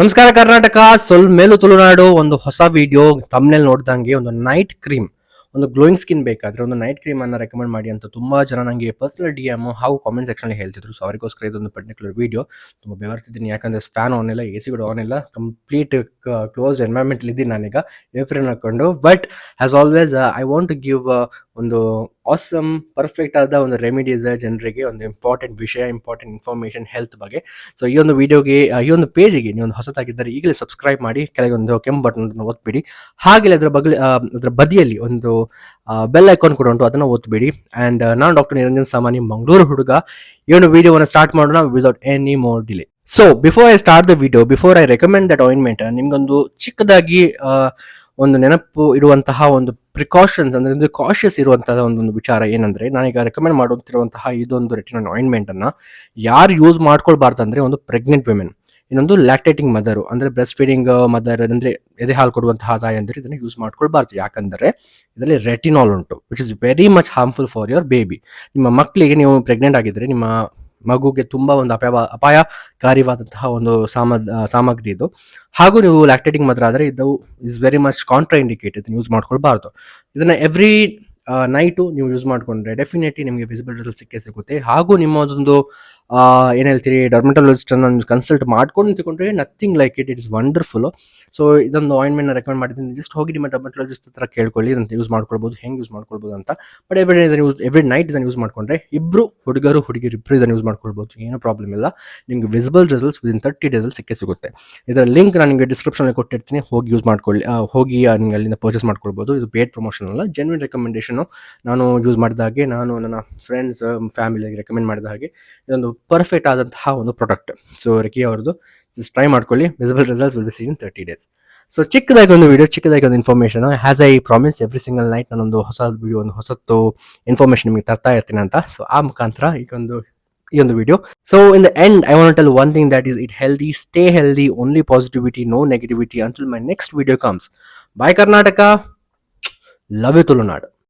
ನಮಸ್ಕಾರ, ಕರ್ನಾಟಕ. ಸ್ವಲ್ಪ ಮೇಲು ತುಳುನಾಡು ಒಂದು ಹೊಸ ವಿಡಿಯೋ ತಮ್ನೆಲ್ ನೋಡ್ದಂಗೆ ಒಂದು ನೈಟ್ ಕ್ರೀಮ್ ಒಂದು ಗ್ಲೋಯಿಂಗ್ ಸ್ಕಿನ್ ಬೇಕಾದ್ರೆ ಒಂದು ನೈಟ್ ಕ್ರೀಮ್ ಅನ್ನ ರೆಕಮೆಂಡ್ ಮಾಡಿ ಅಂತ ತುಂಬಾ ಜನ ನನಗೆ ಪರ್ಸನಲ್ ಡಿ ಎಂ ಹಾಗೂ ಕಾಮೆಂಟ್ ಸೆಕ್ಷನ್ ಹೇಳ್ತಿದ್ರು. ಸೊ ಅವರಿಗೋಸ್ಕರ ಇದೊಂದು ಪರ್ಟಿಕ್ಯುಲರ್ ವಿಡಿಯೋ ತುಂಬ ಬೆವರ್ತಿದ್ದೀನಿ. ಯಾಕಂದ್ರೆ ಫ್ಯಾನ್ ಆನ್ ಇಲ್ಲ ಎ ಸಿ ಕೂಡ ಆನ್ ಇಲ್ಲ. ಕಂಪ್ಲೀಟ್ ಕ್ಲೋಸ್ ಎನ್ವೈರ್ಮೆಂಟ್ ಇದ್ದೀನಿ ನಾನೀಗ. ಏಪ್ರಿಲ್ ಹಾಕೊಂಡು but as always I want to give ಒಂದು ಆಸಮ್ ಪರ್ಫೆಕ್ಟ್ ಆದ ಒಂದು ರೆಮಿಡೀಸ್ ಜನರಿಗೆ ಒಂದು ಇಂಪಾರ್ಟೆಂಟ್ ವಿಷಯ ಇಂಪಾರ್ಟೆಂಟ್ ಇನ್ಫಾರ್ಮೇಶನ್ ಹೆಲ್ತ್ ಬಗ್ಗೆ. ಸೊ ಈ ಒಂದು ವಿಡಿಯೋಗೆ ಈ ಒಂದು ಪೇಜಿಗೆ ನೀವು ಒಂದು ಹೊಸತಾಗಿದ್ದರೆ ಈಗಲೇ ಸಬ್ಸ್ಕ್ರೈಬ್ ಮಾಡಿ, ಕೆಳಗೆ ಒಂದು ಕೆಂಪು ಬಟನ್ ಒತ್ಬಿಡಿ. ಹಾಗೆ ಅದರ ಬಗ್ಗೆ ಅದರ ಬದಿಯಲ್ಲಿ ಒಂದು ಬೆಲ್ ಐಕಾನ್ ಕೂಡ ಉಂಟು, ಅದನ್ನು ಒತ್ಬಿಡಿ. ಆ್ಯಂಡ್ ನಾನು ಡಾಕ್ಟರ್ ನಿರಂಜನ್ ಸಾಮಾನಿ ಮಂಗಳೂರು ಹುಡುಗ. ಈ ಒಂದು ವಿಡಿಯೋವನ್ನು ಸ್ಟಾರ್ಟ್ ಮಾಡೋಣ without any more delay so before I start the video before I recommend that ointment ನಿಮ್ಗೊಂದು ಚಿಕ್ಕದಾಗಿ ಒಂದು ನೆನಪು ಇರುವಂತಹ ಒಂದು ಪ್ರಿಕಾಷನ್ಸ್ ಅಂದರೆ ಒಂದು ಕಾಷಿಯಸ್ ಇರುವಂತಹ ಒಂದೊಂದು ವಿಚಾರ ಏನಂದರೆ, ನಾನೀಗ ರೆಕಮೆಂಡ್ ಮಾಡುತ್ತಿರುವಂತಹ ಇದೊಂದು ರೆಟಿನಲ್ ಆಯಿಂಟ್ಮೆಂಟನ್ನು ಯಾರು ಯೂಸ್ ಮಾಡ್ಕೊಳ್ಬಾರ್ದು ಅಂದ್ರೆ ಒಂದು ಪ್ರೆಗ್ನೆಂಟ್ ವಿಮೆನ್ ಇನ್ನೊಂದು ಲ್ಯಾಕ್ಟೇಟಿಂಗ್ ಮದರು ಅಂದರೆ ಬ್ರೆಸ್ಟ್ ಫೀಡಿಂಗ್ ಮದರ್ ಅಂದರೆ ಎದೆ ಹಾಲು ಕೊಡುವಂತಹ ಅಂದ್ರೆ ಇದನ್ನ ಯೂಸ್ ಮಾಡ್ಕೊಳ್ಬಾರ್ದು. ಯಾಕಂದರೆ ಇದರಲ್ಲಿ ರೆಟಿನಾಲ್ ಉಂಟು which is very much harmful for your baby ನಿಮ್ಮ ಮಕ್ಕಳಿಗೆ ನೀವು ಪ್ರೆಗ್ನೆಂಟ್ ಆಗಿದ್ದರೆ ನಿಮ್ಮ ಮಗುಗೆ ತುಂಬಾ ಒಂದು ಅಪಾಯ ಅಪಾಯಕಾರಿವಾದಂತಹ ಒಂದು ಸಾಮ ಸಾಮಗ್ರಿ ಇದು. ಹಾಗೂ ನೀವು ಲ್ಯಾಕ್ಟೇಟಿಂಗ್ ಮಾತ್ರ ಆದರೆ ಇದು is very much contraindicate ಇದನ್ನು ಯೂಸ್ ಮಾಡ್ಕೊಳ್ಬಾರ್ದು. ಇದನ್ನ ಎವ್ರಿ ನೈಟು ನೀವು ಯೂಸ್ ಮಾಡ್ಕೊಂಡ್ರೆ ಡೆಫಿನೆಟ್ಲಿ ನಿಮಗೆ ವಿಸಿಬಲ್ ರಿಸಲ್ಟ್ ಸಿಕ್ಕೇ ಸಿಗುತ್ತೆ. ಹಾಗೂ ನಿಮ್ಮದೊಂದು ಏನ್ ಹೇಳ್ತೀರಿ ಡರ್ಮಟೋಲಜಿಸ್ಟ್ ಅನ್ನ ಕನ್ಸಲ್ಟ್ ಮಾಡ್ಕೊಂಡು ತಿಕೊಂಡ್ರೆ nothing like it it's wonderful so ಇದೊಂದು ಆಯಿಂಟ್ಮೆಂಟ್ ರೆಕಮೆಂಡ್ ಮಾಡಿದ್ದೀನಿ. ಜಸ್ಟ್ ಹೋಗಿ ನಿಮ್ಮ ಡರ್ಮಟೋಲಜಿಸ್ಟ್ ಹತ್ರ ಕೇಳ್ಕೊಳ್ಳಿ ಇದನ್ನು ಯೂಸ್ ಮಾಡ್ಕೊಳ್ಬೋದು, ಹೆಂಗೆ ಯೂಸ್ ಮಾಡ್ಕೊಳ್ಬೋದು ಅಂತ. ಬಟ್ ಎವ್ರಿ ಡೇ ಇದನ್ನು ಯೂಸ್ ಎವ್ರಿ ನೈಟ್ ಇದನ್ನು ಯೂಸ್ ಮಾಡ್ಕೊಂಡ್ರೆ ಇಬ್ರು ಹುಡುಗರು ಹುಡುಗಿರು ಇಬ್ಬರು ಇದನ್ನು ಯೂಸ್ ಮಾಡ್ಕೊಳ್ಬೋದು, ಏನೂ ಪ್ರಾಬ್ಲಮ್ ಇಲ್ಲ. ನಿಮ್ಗೆ ವಿಸಿಬಲ್ ರಿಸಲ್ಟ್ಸ್ ವಿದಿನ್ ತರ್ಟಿ ಡೇಸಲ್ಲಿ ಸಿಕ್ಕೇ ಸಿಗುತ್ತೆ. ಇದರ ಲಿಂಕ್ ನಾನು ನಿಮಗೆ ಡಿಸ್ಕ್ರಿಪ್ಷನ್ ಕೊಟ್ಟಿರ್ತೀನಿ. ಹೋಗಿ ಯೂಸ್ ಮಾಡ್ಕೊಳ್ಳಿ ಹೋಗಿ ನಿಮ್ಗೆ ಅಲ್ಲಿಂದ ಪರ್ಚೇಸ್ ಮಾಡ್ಕೊಳ್ಬೋದು. ಇದು ಪೇಡ್ ಪ್ರಮೋಷನ್ ಅಲ್ಲ ಜೆನ್ವಿನ್ ನಾನು ಯೂಸ್ ಮಾಡಿದ ಹಾಗೆ, ನಾನು ನನ್ನ ಫ್ರೆಂಡ್ಸ್ ಫ್ಯಾಮಿಲಿಗೆ ರೆಕಮೆಂಡ್ ಮಾಡಿದ ಹಾಗೆ, ಇದೊಂದು ಪರ್ಫೆಕ್ಟ್ ಆದಂತಹ ಒಂದು ಪ್ರಾಡಕ್ಟ್ ಸೊ ರೆಕಿ ಅವ್ರದ್ದು ಟ್ರೈ ಮಾಡ್ಕೊಳ್ಳಿ. Visible results will be seen thirty days so ಚಿಕ್ಕದಾಗಿ ಒಂದು ವಿಡಿಯೋ ಚಿಕ್ಕದಾಗಿ ಒಂದು information has I promise every single night ನಾನೊಂದು ಹೊಸ ವಿಡಿಯೋ ಒಂದು ಹೊಸತ್ತು ಇನ್ಫಾರ್ಮೇಷನ್ ನಿಮಗೆ ತರ್ತಾ ಇರ್ತೀನಿ ಅಂತ. ಸೊ ಆ ಮುಖಾಂತರ ಈಗ ಒಂದು, ಈ ಒಂದು video so in the end I want tell one thing that is it healthy stay healthy only positivity no negativity until my next video comes bye Karnataka love you Tulunadu